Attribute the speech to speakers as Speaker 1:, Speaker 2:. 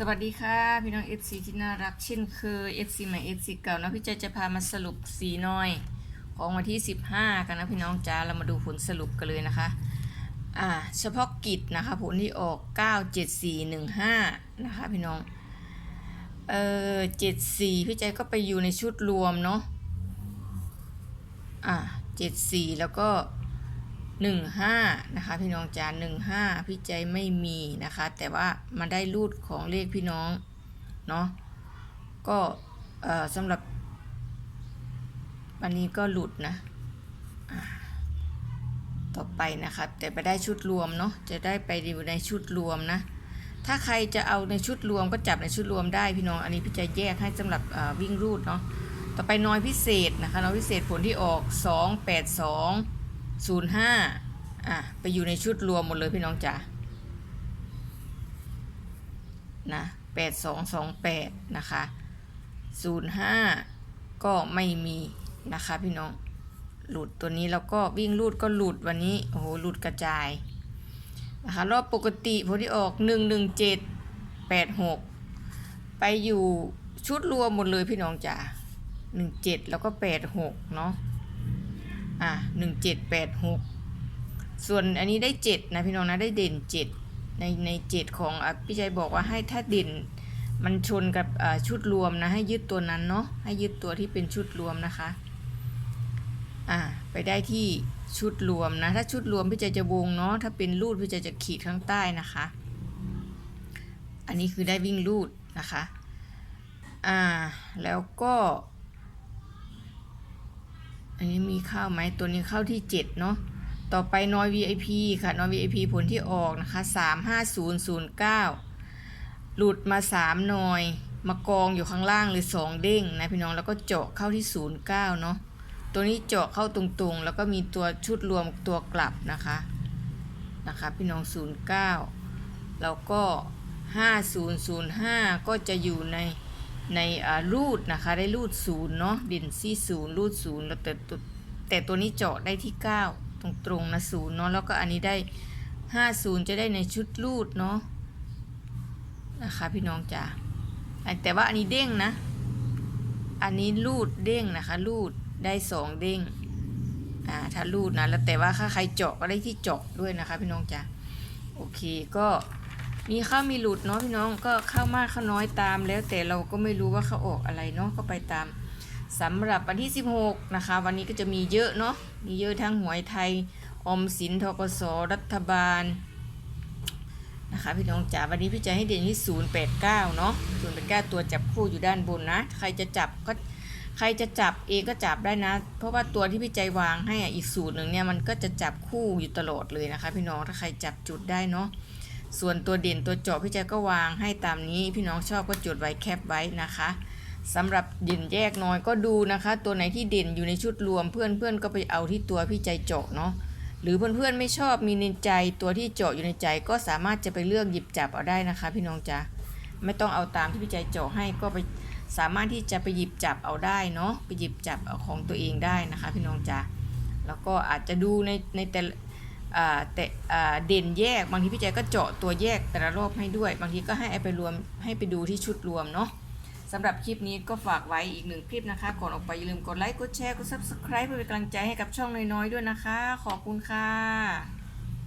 Speaker 1: สวัสดีค่ะ พี่น้อง FC ที่น่ารักเช่นเคย FC ใหม่ FC เก่านะพี่ใจจะพามาสรุปสีน้อย ของวันที่ 15 กันนะพี่น้องจ้าเรามาดูผลสรุปกันเลยนะคะอ่าเฉพาะกิจนะคะผลที่ออก 97415 นะคะพี่น้องเออ74 พี่ใจก็ไปอยู่ในชุดรวมเนาะอ่า74 แล้วก็ หนึ่งห้านะคะ พี่น้องจานหนึ่งห้าพี่ใจไม่มีนะคะ แต่ว่ามาได้รูดของเลขพี่น้องเนาะก็สำหรับวันนี้ก็หลุดนะต่อไปนะคะแต่ไปได้ชุดรวมเนาะจะได้ไปอยู่ในชุดรวมนะ ถ้าใครจะเอาในชุดรวมก็จับในชุดรวมได้พี่น้องอันนี้พี่จะแยกให้สำหรับวิ่งรูดเนาะต่อไปน้อยพิเศษนะคะน้อยพิเศษผลที่ออก 2 8 2 ศูนย์ห้าอะ ไปอยู่ในชุดรวมหมดเลยพี่น้องจ๋านะแปดสองสองแปดนะคะศูนย์ห้าก็ไม่มีนะคะพี่น้อง หลุดตัวนี้แล้วก็วิ่งรูดก็หลุดวันนี้ โอ้โห หลุดกระจายนะคะรอบปกติผลที่ออกหนึ่งหนึ่งเจ็ดแปดหกไปอยู่ชุดรวมหมดเลยพี่น้องจ๋าหนึ่งเจ็ดแล้วก็แปดหกเนาะ อะหนึ่งเจ็ดแปดหกส่วนอันนี้ได้เจ็ดนะพี่น้องนะได้เด่นเจ็ดในในเจ็ดของอะพี่ชัยบอกว่าให้ถ้าเด่นมันชนกับชุดรวมนะให้ยึดตัวนั้นเนาะให้ยึดตัวที่เป็นชุดรวมนะคะอะไปได้ที่ชุดรวมนะถ้าชุดรวมพี่ชัยจะวงเนาะถ้าเป็นรูดพี่ชัยจะขีดข้างใต้นะคะ อันนี้คือได้วิ่งรูดนะคะอ่าแล้วก็ อันนี้มีข้าวไหมตัวนี้ข้าวที่7เนาะต่อไปนอย VIP ค่ะนอย VIP ผลที่ออกนะคะ35009 หลุดมา 3 นอย มากองอยู่ข้างล่างเลย2เด้งนะพี่น้องแล้วก็เจาะเข้าที่ 09เนาะตัวนี้เจาะเข้าตรงๆ แล้วก็มีตัวชุดรวมตัวกลับนะคะนะคะพี่น้อง 09 แล้วก็ 5005 ก็จะอยู่ใน ในรูดนะคะได้รูดศูนย์เนาะเด่นซี่ศูนย์รูดศูนย์แต่ตัวแต่ตัวนี้เจาะได้ที่ 9 ตรงตรงๆนะศูนย์เนาะแล้วก็อันนี้ได้ 50 จะได้ในชุดรูดเนาะนะคะพี่น้องจ๋าแต่ว่าอันนี้เด้งนะ อันนี้รูดเด้งนะคะ รูดได้ 2 เด้งอ่าถ้ารูดนะแล้วแต่ว่าถ้าใครเจาะก็ได้ที่เจาะด้วยนะคะพี่น้องจ๋าโอเคก็ มีเข้ามีหลุดเนาะพี่น้องก็เข้ามากเข้าน้อยตามแล้วแต่เราก็ไม่รู้ว่าเขาออกอะไรเนาะก็ไปตามสำหรับวันที่ 16 นะคะ วันนี้ก็จะมีเยอะเนาะมีเยอะทั้งหวยไทยออมสินทกสรัฐบาลนะคะพี่น้องจ๋าวันนี้พี่จะให้เด่นที่ 089 เนาะ089 ตัวจับคู่อยู่ด้านบนนะ ใครจะจับก็ใครจะจับเองก็จับได้นะ เพราะว่าตัวที่พี่ใจวางให้อะอีกสูตรหนึ่งเนี่ยมันก็จะจับคู่อยู่ตลอดเลยนะคะ พี่น้องถ้าใครจับจุดได้เนาะ ส่วนตัวเด่นตัวเจาะพี่แจ๊กก็วางให้ตามนี้ พี่น้องชอบก็จดไว้แคปไว้นะคะสำหรับเด่นแยกน้อยก็ดูนะคะ ตัวไหนที่เด่นอยู่ในชุดรวมเพื่อนเพื่อนก็ไปเอาที่ตัวพี่ใจเจาะเนาะหรือเพื่อนเพื่อนไม่ชอบมีในใจตัวที่เจาะอยู่ในใจก็สามารถจะไปเลือกหยิบจับเอาได้นะคะ พี่น้องจ๊ะไม่ต้องเอาตามที่พี่ใจเจาะให้ก็ไปสามารถที่จะไปหยิบจับเอาได้เนาะไปหยิบจับเอาของตัวเองได้นะคะ พี่น้องจ๊ะแล้วก็อาจจะดูในในแต่ แต่เด่นแยกบางทีพี่แจก็เจาะตัวแยกแต่ละรอบให้ด้วย บางทีก็ให้ไปรวมให้ไปดูที่ชุดรวมเนาะสำหรับคลิปนี้ก็ฝากไว้อีกหนึ่งคลิปนะคะ ก่อนออกไปอย่าลืมกดไลค์กดแชร์กด subscribe เพื่อเป็นกำลังใจให้กับช่องน้อยๆด้วยนะคะ ขอบคุณค่ะ